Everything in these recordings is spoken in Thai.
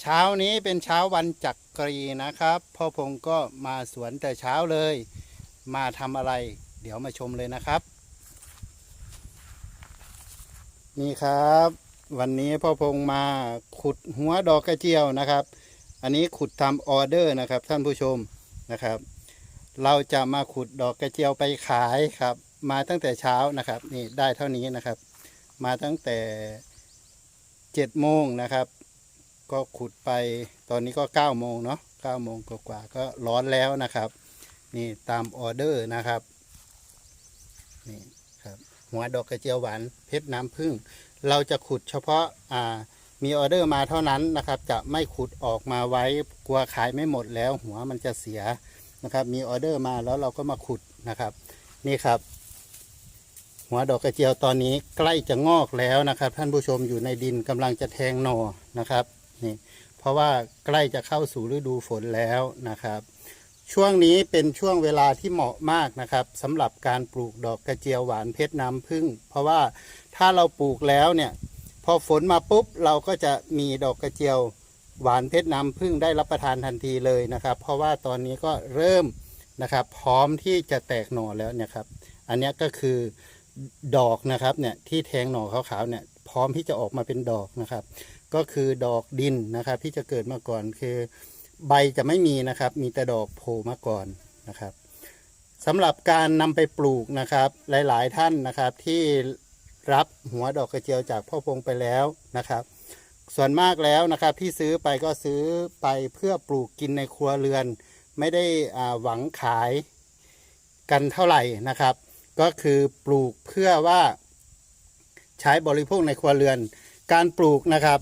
เช้านี้เป็นเช้าวันจักรีนะครับ พ่อพงก็มาสวนแต่เช้าเลย มาทำอะไร เดี๋ยวมาชมเลยนะครับ นี่ครับ วันนี้พ่อพงมาขุดหัวดอกกระเจียวนะครับ อันนี้ขุดทำออเดอร์นะครับ ท่านผู้ชมนะครับ เราจะมาขุดดอกกระเจียวไปขายครับ มาตั้งแต่เช้านะครับ นี่ได้เท่านี้นะครับ มาตั้งแต่เจ็ดโมงนะครับ ก็ขุดไปตอนนี้ก็เก้าโมงเนาะเก้าโมงกว่าๆก็ร้อนแล้วนะครับ นี่ตามออเดอร์นะครับนี่ครับหัวดอกกระเจียวหวานเพชรน้ำผึ้งเราจะขุดเฉพาะอ่ามีออเดอร์มาเท่านั้นนะครับ จะไม่ขุดออกมาไว้กลัวขายไม่หมดแล้ว หัวมันจะเสียนะครับ มีออเดอร์มาแล้วเราก็มาขุดนะครับ นี่ครับ หัวดอกกระเจียวตอนนี้ใกล้จะงอกแล้วนะครับ ท่านผู้ชมอยู่ในดินกำลังจะแทงหน่อนะครับ นี่เพราะว่าใกล้จะเข้าสู่ฤดูฝนแล้วนะครับ ช่วงนี้เป็นช่วงเวลาที่เหมาะมากนะครับสำหรับการปลูกดอกกระเจียวหวานเพชรน้ำผึ้งเพราะว่าถ้าเราปลูกแล้วเนี่ยพอฝนมาปุ๊บเราก็จะมีดอกกระเจียวหวานเพชรน้ำผึ้งได้รับประทานทันทีเลยนะครับ เพราะว่าตอนนี้ก็เริ่มนะครับพร้อมที่จะแตกหน่อแล้วเนี่ยครับ อันนี้ก็คือดอกนะครับเนี่ยที่แทงหน่อขาวๆเนี่ย ร้อมที่จะออกมาเป็นดอกนะครับ ก็คือดอกดินนะครับ ที่จะเกิดมาก่อนคือใบจะไม่มีนะครับ มีแต่ดอกโผล่มาก่อนนะครับสำหรับการนำไปปลูกนะครับ หลาย ๆ ท่านนะครับที่รับหัวดอกกระเจียวจากพ่อพงไปแล้วนะครับ ส่วนมากแล้วนะครับที่ซื้อไปก็ซื้อไปเพื่อปลูกกินในครัวเรือน ไม่ได้อ่าหวังขายกันเท่าไหร่นะครับ ก็คือปลูกเพื่อว่า ใช้บริโภคในครัวเรือน การปลูกนะครับ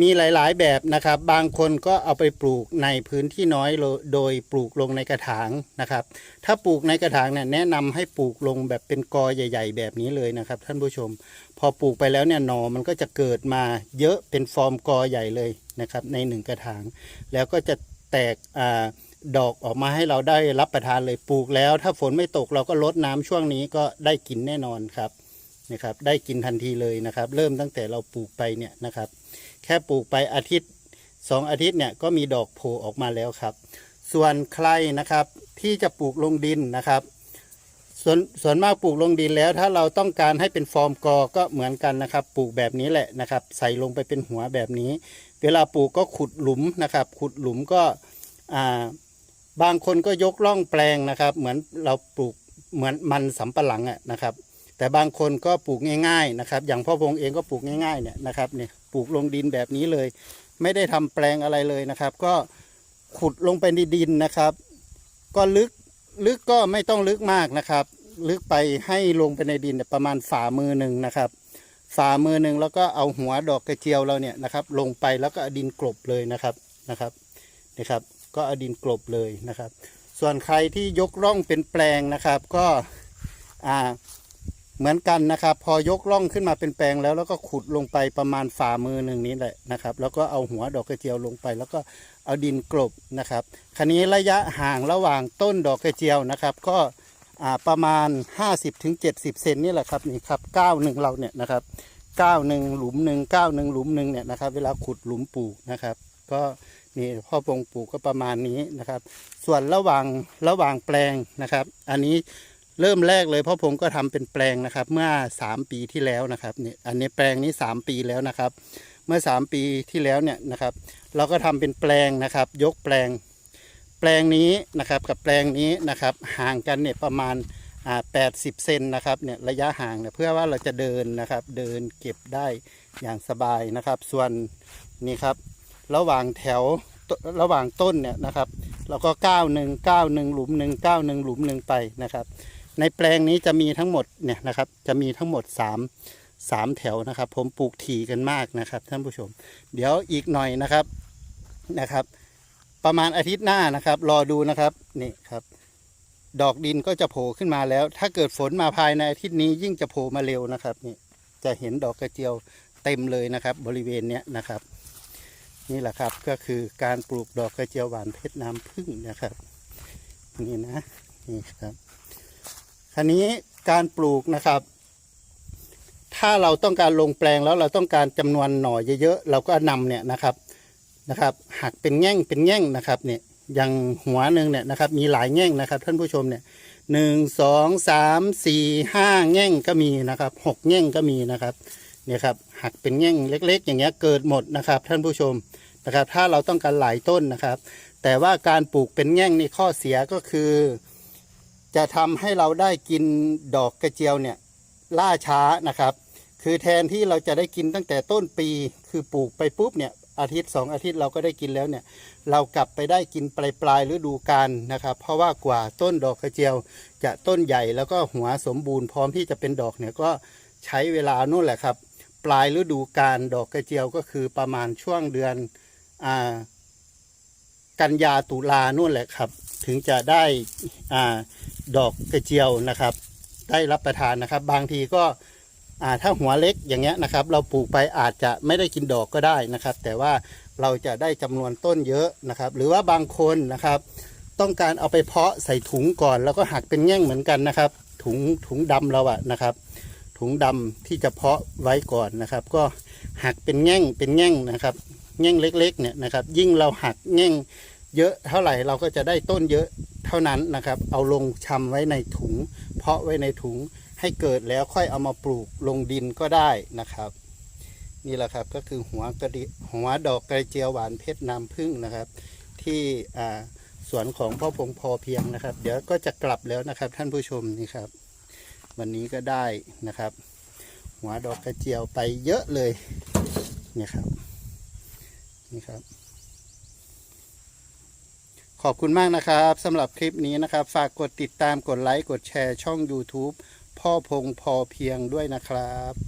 มีหลายๆแบบนะครับ บางคนก็เอาไปปลูกในพื้นที่น้อยโดยปลูกลงในกระถางนะครับ ถ้าปลูกในกระถางเนี่ยแนะนำให้ปลูกลงแบบเป็นกอใหญ่ ๆ แบบนี้เลยนะครับ ท่านผู้ชม พอปลูกไปแล้วเนี่ยหนอมันก็จะเกิดมาเยอะเป็นฟอร์มกอใหญ่เลยนะครับ ในหนึ่งกระถาง แล้วก็จะแตกอ่าดอกออกมาให้เราได้รับประทานเลยปลูกแล้ว ถ้าฝนไม่ตกเราก็ลดน้ำช่วงนี้ก็ได้กินแน่นอนครับ นะครับได้กินทันทีเลยนะครับ เริ่มตั้งแต่เราปลูกไปเนี่ยนะครับ แค่ปลูกไปอาทิตย์สองอาทิตย์เนี่ยก็มีดอกโผล่ออกมาแล้วครับ ส่วนใครนะครับที่จะปลูกลงดินนะครับ ส่วนส่วนมากปลูกลงดินแล้ว ถ้าเราต้องการให้เป็นฟอร์มกอก็เหมือนกันนะครับ ปลูกแบบนี้แหละนะครับ ใส่ลงไปเป็นหัวแบบนี้ เวลาปลูกก็ขุดหลุมนะครับ ขุดหลุมก็อ่าบางคนก็ยกล่องแปลงนะครับ เหมือนเราปลูกเหมือนมันสำปะหลังอะนะครับ แต่บางคนก็ปลูกง่ายๆนะครับ อย่างพ่อพงเองก็ปลูกง่ายๆเนี่ยนะครับเนี่ยปลูกลงดินแบบนี้เลย ไม่ได้ทำแปลงอะไรเลยนะครับ ก็ขุดลงไปในดินนะครับ ก็ลึกลึกก็ไม่ต้องลึกมากนะครับ ลึกไปให้ลงไปในดินประมาณฝ่ามือหนึ่งนะครับฝ่ามือหนึ่งแล้วก็เอาหัวดอกกระเจียวเราเนี่ยนะครับ ลงไปแล้วก็อดินกลบเลยนะครับนะครับนะครับ ก็อดินกลบเลยนะครับ ส่วนใครที่ยกร่องเป็นแปลงนะครับ ก็อ่า เหมือนกันนะครับ พอยกร่องขึ้นมาเป็นแปลงแล้ว แล้วก็ขุดลงไปประมาณฝ่ามือหนึ่งนี้แหละนะครับ แล้วก็เอาหัวดอกกระเจียวลงไป แล้วก็เอาดินกลบนะครับคันนี้ระยะห่างระหว่างต้นดอกกระเจียวนะครับ ก็ประมาณ 50-70 เซนนี่แหละครับนี่ครับก้าวหนึ่งเราเนี่ยนะครับก้าวหนึ่งหลุมหนึ่งก้าวหนึ่งหลุมหนึ่งเนี่ยนะครับ เวลาขุดหลุมปลูกนะครับ ก็นี่พ่อปงปลูกก็ประมาณนี้นะครับ ส่วนระหว่างระหว่างแปลงนะครับ อันนี้ เริ่มแรกเลยพ่อผมก็ทำเป็นแปลงนะครับ เมื่อ 3 ปีที่แล้วนะครับเนี่ยอันนี้แปลงนี้ 3 ปีแล้วนะครับ เมื่อ 3 ปีที่แล้วเนี่ยนะครับ เราก็ทำเป็นแปลงนะครับ ยกแปลง แปลงนี้นะครับกับแปลงนี้นะครับ ห่างกันเนี่ยประมาณอ่า80เซนนะครับเนี่ยระยะห่างเนี่ยเพื่อว่าเราจะเดินนะครับ เดินเก็บได้อย่างสบายนะครับ ส่วนนี่ครับ ระหว่างแถวระหว่างต้นเนี่ยนะครับ เราก็ก้าวหนึ่งก้าวหนึ่งหลุมหนึ่งก้าวหนึ่งหลุมหนึ่งไปนะครับ ในแปลงนี้จะมีทั้งหมดเนี่ยนะครับ จะมีทั้งหมดสามสามแถวนะครับ ผมปลูกถี่กันมากนะครับ ท่านผู้ชม เดี๋ยวอีกหน่อยนะครับนะครับ ประมาณอาทิตย์หน้านะครับ รอดูนะครับนี่ครับ ดอกดินก็จะโผล่ขึ้นมาแล้ว ถ้าเกิดฝนมาภายในอาทิตย์นี้ยิ่งจะโผล่มาเร็วนะครับนี่จะเห็นดอกกระเจียวเต็มเลยนะครับ บริเวณเนี้ยนะครับ นี่แหละครับก็คือการปลูกดอกกระเจียวหวานเพชรน้ำผึ้งนะครับ นี่นะนี่ครับ คราวนี้การปลูกนะครับ ถ้าเราต้องการลงแปลงแล้วเราต้องการจำนวนหน่อเยอะๆเราก็นำเนี่ยนะครับนะครับหักเป็นแง่งเป็นแง่งนะครับเนี่ยอย่างหัวหนึ่งเนี่ยนะครับ มีหลายแง่งนะครับ ท่านผู้ชมเนี่ยหนึ่งสองสามสี่ห้าแง่งก็มีนะครับหกแง่งก็มีนะครับเนี่ยครับหักเป็นแง่งเล็ก ๆ อย่างเงี้ยเกิดหมดนะครับ ท่านผู้ชมนะครับ ถ้าเราต้องการหลายต้นนะครับ แต่ว่าการปลูกเป็นแง่งนี่ข้อเสียก็คือ จะทำให้เราได้กินดอกกระเจียวเนี่ยล่าช้านะครับ คือแทนที่เราจะได้กินตั้งแต่ต้นปี คือปลูกไปปุ๊บเนี่ยอาทิตย์สองอาทิตย์เราก็ได้กินแล้วเนี่ยเรากลับไปได้กินปลายปลายฤดูกาลนะครับ เพราะว่ากว่าต้นดอกกระเจียว จะต้นใหญ่แล้วก็หัวสมบูรณ์พร้อมที่จะเป็นดอกเนี่ยก็ใช้เวลานู่นแหละครับ ปลายฤดูกาลดอกกระเจียวก็คือประมาณช่วงเดือนอ่า กันยาตุลานู่นแหละครับ ถึงจะได้อ่าดอกกระเจียวนะครับ ได้รับประทานนะครับ บางทีก็อ่าถ้าหัวเล็กอย่างเงี้ยนะครับ เราปลูกไปอาจจะไม่ได้กินดอกก็ได้นะครับ แต่ว่าเราจะได้จำนวนต้นเยอะนะครับ หรือว่าบางคนนะครับ ต้องการเอาไปเพาะใส่ถุงก่อน แล้วก็หักเป็นแง่งเหมือนกันนะครับ ถุงถุงดำเราอะนะครับ ถุงดำที่จะเพาะไว้ก่อนนะครับ ก็หักเป็นแง่งเป็นแง่งนะครับ แง่งเล็กๆเนี่ยนะครับ ยิ่งเราหักแง่งเยอะเท่าไหร่เราก็จะได้ต้นเยอะเท่านั้นนะครับ เอาลงชำไว้ในถุง เพาะไว้ในถุงให้เกิดแล้วค่อยเอามาปลูกลงดินก็ได้นะครับ นี่แหละครับก็คือหัวกระดิหัวดอกกระเจียวหวานเพชรน้ำผึ้งนะครับ ที่สวนของพ่อพงพอเพียงนะครับ เดี๋ยวก็จะกลับแล้วนะครับ ท่านผู้ชมนี่ครับ วันนี้ก็ได้นะครับ หัวดอกกระเจียวไปเยอะเลยเนี่ยครับ นี่ครับ ขอบคุณมากนะครับสำหรับคลิปนี้นะครับ ฝากกดติดตามกดไลค์ กดแชร์ช่อง YouTube พ่อพงพอเพียงด้วยนะครับ